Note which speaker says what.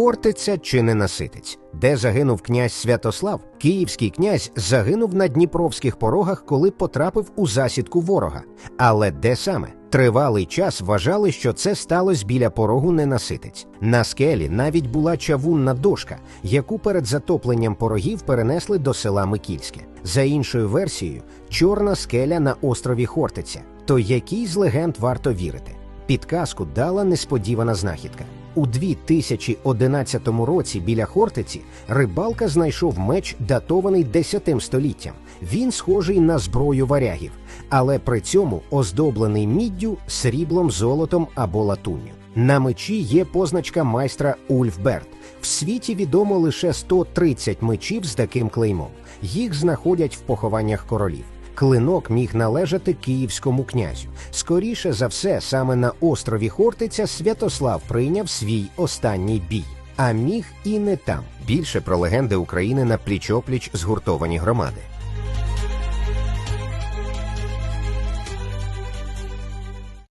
Speaker 1: Хортиця чи ненаситець, де загинув князь Святослав, київський князь загинув на дніпровських порогах, коли потрапив у засідку ворога. Але де саме? Тривалий час вважали, що це сталося біля порогу ненаситець. На скелі навіть була чавунна дошка, яку перед затопленням порогів перенесли до села Микільське. За іншою версією, чорна скеля на острові Хортиця. То якій з легенд варто вірити? Підказку дала несподівана знахідка. У 2011 році біля Хортиці рибалка знайшов меч, датований 10 століттям. Він схожий на зброю варягів, але при цьому оздоблений міддю, сріблом, золотом або латунню. На мечі є позначка майстра Ульфберт. В світі відомо лише 130 мечів з таким клеймом. Їх знаходять в похованнях королів. Клинок міг належати київському князю. Скоріше за все, саме на острові Хортиця Святослав прийняв свій останній бій. А міг і не там. Більше про легенди України на пліч-опліч згуртовані громади.